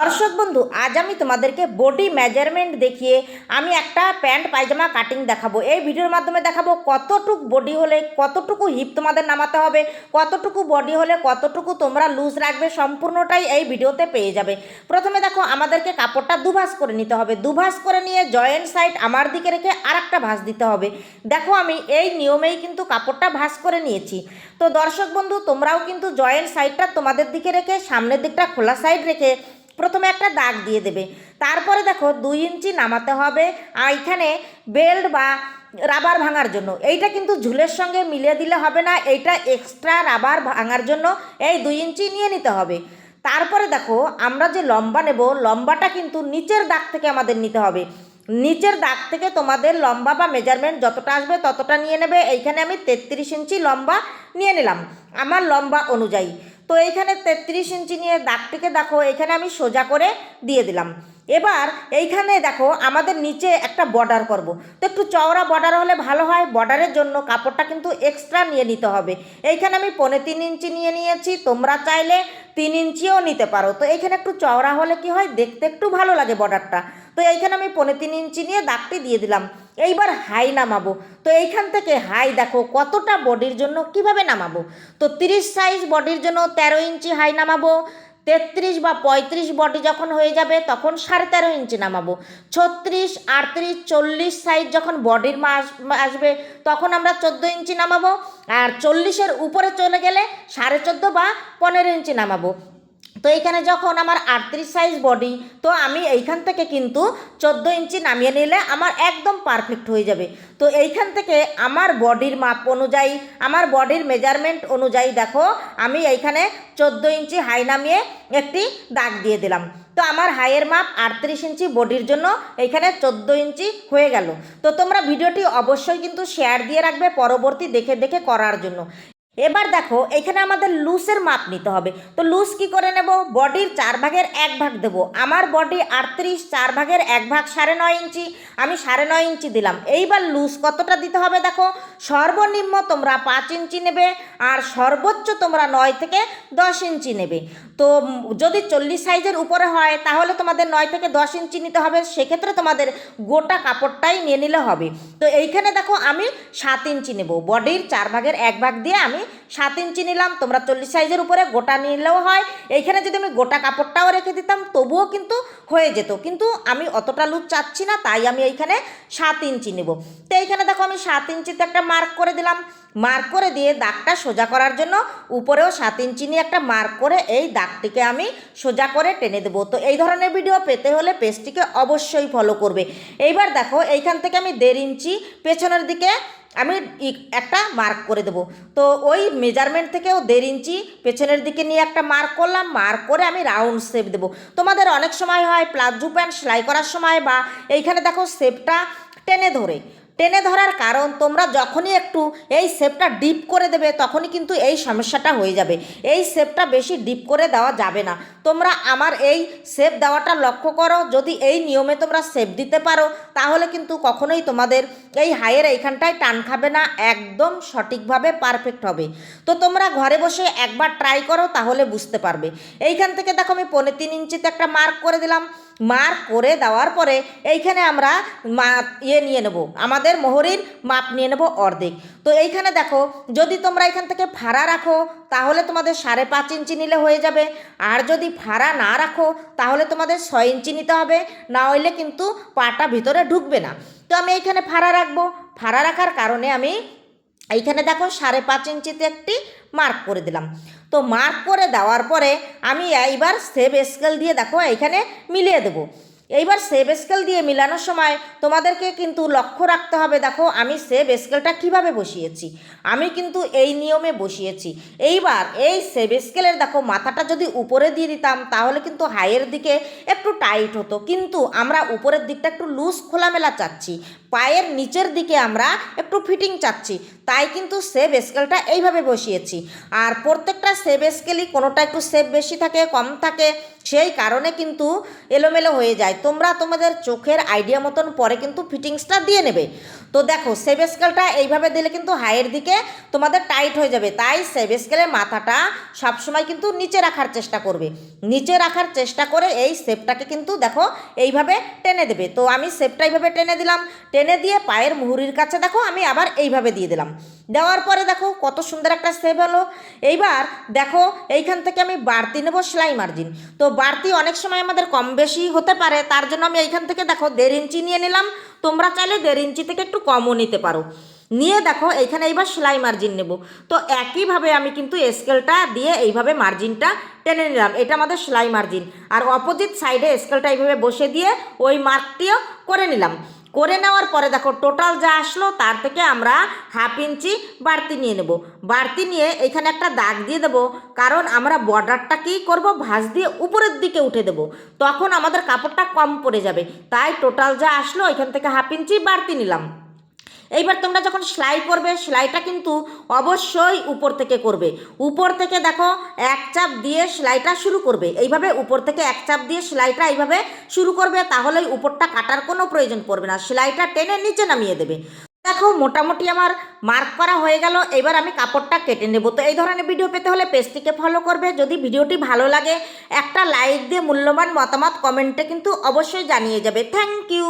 দর্শক বন্ধু, আজ আমি তোমাদেরকে বডি মেজারমেন্ট দেখিয়ে আমি একটা প্যান্ট পায়জামা কাটিং দেখাবো। এই ভিডিওর মাধ্যমে দেখাবো কতটুকু বডি হলে কতটুকু হিপ তোমাদের নামাতে হবে, কতটুকু বডি হলে কতটুকু তোমরা লুজ রাখবে, সম্পূর্ণটাই এই ভিডিওতে পেয়ে যাবে। প্রথমে দেখো, আমাদেরকে কাপড়টা দুভাস করে নিতে হবে। দুভাস করে নিয়ে জয়েন্ট সাইড আমার দিকে রেখে আর একটা ভাঁজ দিতে হবে। দেখো, আমি এই নিয়মেই কিন্তু কাপড়টা ভাঁজ করে নিয়েছি। তো দর্শক বন্ধু, তোমরাও কিন্তু জয়েন্ট সাইডটা তোমাদের দিকে রেখে সামনের দিকটা খোলা সাইড রেখে প্রথমে একটা দাগ দিয়ে দেবে। তারপরে দেখো দুই ইঞ্চি নামাতে হবে আর এখানে বেল্ট বা রাবার ভাঙার জন্য। এইটা কিন্তু ঝুলের সঙ্গে মিলিয়ে দিলে হবে না, এইটা এক্সট্রা রাবার ভাঙার জন্য এই দুই ইঞ্চি নিয়ে নিতে হবে। তারপরে দেখো আমরা যে লম্বা নেব, লম্বাটা কিন্তু নিচের দাগ থেকে আমাদের নিতে হবে। নিচের দাগ থেকে তোমাদের লম্বা বা মেজারমেন্ট যতটা আসবে ততটা নিয়ে নেবে। এইখানে আমি তেত্রিশ ইঞ্চি লম্বা নিয়ে নিলাম। আমার লম্বা অনুযায়ী। তো এইখানে তেত্রিশ ইঞ্চি নিয়ে দাগটিকে দেখো, এখানে আমি সোজা করে দিয়ে দিলাম। এবার এইখানে দেখো, আমাদের নিচে একটা বর্ডার করব। তো একটু চওড়া বর্ডার হলে ভালো হয় বর্ডারের জন্য কাপড়টা কিন্তু এক্সট্রা নিয়ে নিতে হবে। এইখানে আমি পনেরো তিন ইঞ্চি নিয়ে নিয়েছি, তোমরা চাইলে তিন ইঞ্চিও নিতে পারো। তো এইখানে একটু চওড়া হলে কি হয়? দেখতে একটু ভালো লাগে বর্ডারটা। তো এইখানে আমি পনেরো তিন ইঞ্চি নিয়ে দাগটি দিয়ে দিলাম। এইবার হাই নামাবো। তো এইখান থেকে হাই দেখো কতটা বডির জন্য কীভাবে নামাবো? তো তিরিশ সাইজ বডির জন্য তেরো ইঞ্চি হাই নামাবো। তেত্রিশ বা পঁয়ত্রিশ বডি যখন হয়ে যাবে, তখন সাড়ে তেরো ইঞ্চি নামাবো। ছত্রিশ, আটত্রিশ, চল্লিশ সাইজ যখন বডির মাস, আসবে, তখন আমরা চোদ্দ ইঞ্চি নামাবো। আর চল্লিশের উপরে চলে গেলে সাড়ে চোদ্দ বা পনেরো ইঞ্চি নামাবো। তো এইখানে যখন আমার আটত্রিশ সাইজ বডি তো আমি এইখান থেকে কিন্তু চোদ্দ ইঞ্চি নামিয়ে নিলে আমার একদম পারফেক্ট হয়ে যাবে। তো এইখান থেকে আমার বডির মাপ অনুযায়ী, আমার বডির মেজারমেন্ট অনুযায়ী দেখো, আমি এইখানে চোদ্দ ইঞ্চি হাই নামিয়ে একটি দাগ দিয়ে দিলাম। তো আমার হাইয়ের মাপ আটত্রিশ ইঞ্চি বডির জন্য এইখানে চোদ্দ ইঞ্চি হয়ে গেল। তো তোমরা ভিডিওটি অবশ্যই কিন্তু শেয়ার দিয়ে রাখবে পরবর্তী দেখে দেখে করার জন্য। এবার দেখো, এখানে আমাদের লুসের মাপ নিতে হবে। তো লুজ কি করে নেব? বডির চার ভাগের এক ভাগ দেবো। আমার বডি আটত্রিশ, চার ভাগের এক ভাগ সাড়ে নয় ইঞ্চি। আমি সাড়ে নয় ইঞ্চি দিলাম। এইবার লুজ কতটা দিতে হবে দেখো? সর্বনিম্ন তোমরা পাঁচ ইঞ্চি নেবে আর সর্বোচ্চ তোমরা নয় থেকে দশ ইঞ্চি নেবে। তো যদি চল্লিশ সাইজের উপরে হয়, তাহলে তোমাদের নয় থেকে দশ ইঞ্চি নিতে হবে। সেক্ষেত্রে তোমাদের গোটা কাপড়টাই নিয়ে নিলে হবে। তো এইখানে দেখো, আমি সাত ইঞ্চি নেব। বডির চার ভাগের এক ভাগ দিয়ে আমি সাত ইঞ্চি নিলাম, তোমরা চল্লিশ সাইজের উপরে গোটা নিলেও হয়। এইখানে যদি আমি গোটা কাপড়টাও রেখে দিতাম, তবুও কিন্তু হয়ে যেত। কিন্তু আমি অতটা লুজ চাচ্ছি না, তাই আমি এইখানে সাত ইঞ্চি নেব। তো এইখানে দেখো আমি সাত ইঞ্চিতে একটা মার্ক করে দিলাম। মার্ক করে দিয়ে দাগটা সোজা করার জন্য উপরেও সাত ইঞ্চি নিয়ে একটা মার্ক করে এই দাগটিকে আমি সোজা করে টেনে দেবো। তো এই ধরনের ভিডিও পেতে হলে পেজটিকে অবশ্যই ফলো করবে। এইবার দেখো, এইখান থেকে আমি দেড় ইঞ্চি, পেছনের দিকে আমি একটা মার্ক করে দেবো। তো ওই মেজারমেন্ট থেকেও দেড় ইঞ্চি পেছনের দিকে নিয়ে একটা মার্ক করলাম মার্ক করে আমি রাউন্ড শেপ দেবো। তোমাদের অনেক সময় হয় প্লাজু প্যান্ট সেলাই করার সময় বা এইখানে দেখো শেপটা টেনে ধরে। টেনে ধরার কারণ তোমরা যখনই একটু এই শেপটা ডিপ করে দেবে তখনই কিন্তু এই সমস্যাটা হয়ে যাবে। এই শেপটা বেশি ডিপ করে দেওয়া যাবে না। তোমরা আমার এই শেপ দেওয়াটা লক্ষ্য করো, যদি এই নিয়মে তোমরা শেপ দিতে পারো, তাহলে কিন্তু কখনোই তোমাদের এই হাইয়ের এইখানটায় টান খাবে না, একদম সঠিকভাবে পারফেক্ট হবে। তো তোমরা ঘরে বসে একবার ট্রাই করো, তাহলে বুঝতে পারবে। এইখান থেকে দেখো আমি পনেরো তিন ইঞ্চিতে একটা মার্ক করে দিলাম। মার্ক করে দেওয়ার পরে এইখানে আমরা মা ইয়ে নিয়ে নেব, আমাদের মোহরির মাপ নিয়ে নেব অর্ধেক। তো এইখানে দেখো, যদি তোমরা এখান থেকে ফাড়া রাখো, তাহলে তোমাদের সাড়ে পাঁচ ইঞ্চি নিলে হয়ে যাবে। আর যদি ফাড়া না রাখো, তাহলে তোমাদের ছয় ইঞ্চি নিতে হবে। না হইলে কিন্তু পাটা ভিতরে ঢুকবে না। তো আমি এইখানে ফাড়া রাখব। ফাড়া রাখার কারণে আমি এইখানে দেখো সাড়ে পাঁচ ইঞ্চিতে একটি মার্ক করে দিলাম। তো মার্ক করে দেওয়ার পরে আমি এইবার সেভ স্কেল দিয়ে দেখো এইখানে মিলিয়ে দেবো। এইবার সেভ স্কেল দিয়ে মিলানোর সময় তোমাদেরকে কিন্তু লক্ষ্য রাখতে হবে, দেখো আমি সেভ স্কেলটা কীভাবে বসিয়েছি? আমি কিন্তু এই নিয়মে বসিয়েছি। এইবার এই সেভ স্কেলের দেখো মাথাটা যদি উপরে দিয়ে দিতাম, তাহলে কিন্তু হাইয়ের দিকে একটু টাইট হতো। কিন্তু আমরা উপরের দিকটা একটু লুজ খোলামেলা চাচ্ছি, পায়ের নিচের দিকে আমরা একটু ফিটিং চাচ্ছি, তাই কিন্তু সেভ স্কেলটা এইভাবে বসিয়েছি। আর প্রত্যেকটা সেভ স্কেলই কোনোটা একটু সেভ বেশি থাকে, কম থাকে সেই কারণে কিন্তু এলোমেলো হয়ে যায়। তোমরা তোমাদের চোখের আইডিয়া মতন পরে কিন্তু ফিটিংসটা দিয়ে নেবে। তো দেখো সেভ স্কেলটা এইভাবে দিলে কিন্তু হাইয়ের দিকে তোমাদের টাইট হয়ে যাবে। তাই সেভ স্কেলের মাথাটা সবসময় কিন্তু নিচে রাখার চেষ্টা করবে। নিচে রাখার চেষ্টা করে এই সেপটাকে কিন্তু দেখো, এইভাবে টেনে দেবে। তো আমি সেপটা এইভাবে টেনে দিলাম। টেনে দিয়ে পায়ের মুহুরির কাছে দেখো, আমি আবার এইভাবে দিয়ে দিলাম। দেওয়ার পরে দেখো, কত সুন্দর একটা সেভ হলো। এইবার দেখো, এইখান থেকে আমি বাড়তি নেব সেলাই মার্জিন তো বাড়তি অনেক সময় আমাদের কম বেশি হতে পারে, তার জন্য আমি এইখান থেকে দেখো, দেড় ইঞ্চি নিয়ে নিলাম। তোমরা চাইলে দেড় ইঞ্চি থেকে একটু কমও নিতে পারো। নিয়ে দেখো, এইখানে এইবার সেলাই মার্জিন নেব। তো একইভাবে আমি কিন্তু স্কেলটা দিয়ে এইভাবে মার্জিনটা টেনে নিলাম। এটা আমাদের সেলাই মার্জিন আর অপোজিট সাইডে স্কেলটা এইভাবে বসে দিয়ে ওই মার্কটিও করে নিলাম। করে নেওয়ার পরে দেখো টোটাল যা আসলো, তার থেকে আমরা হাফ ইঞ্চি বাড়তি নিয়ে নেব। বাড়তি নিয়ে এখানে একটা দাগ দিয়ে দেবো, কারণ আমরা বর্ডারটা কী করব, ভাঁজ দিয়ে উপরের দিকে উঠে দেব। তখন আমাদের কাপড়টা কম পড়ে যাবে। তাই টোটাল যা আসলো, এখান থেকে হাফ ইঞ্চি বাড়তি নিলাম। এইবার তোমরা যখন সেলাই করবে, সেলাইটা কিন্তু অবশ্যই উপর থেকে করবে। উপর থেকে দেখো, এক চাপ দিয়ে সেলাইটা শুরু করবে। এইভাবে উপর থেকে এক চাপ দিয়ে সেলাইটা এইভাবে শুরু করবে, তাহলেই উপরটা কাটার কোনো প্রয়োজন পড়বে না। সেলাইটা টেনে নিচে নামিয়ে দেবে। দেখো, মোটামুটি আমার মার্ক করা হয়ে গেল। এবার আমি কাপড়টা কেটে নেব। তো এই ধরনের ভিডিও পেতে হলে পেজটিকে ফলো করবে। যদি ভিডিওটি ভালো লাগে, একটা লাইক দিয়ে মূল্যবান মতামত কমেন্টে কিন্তু অবশ্যই জানিয়ে যাবে। Thank you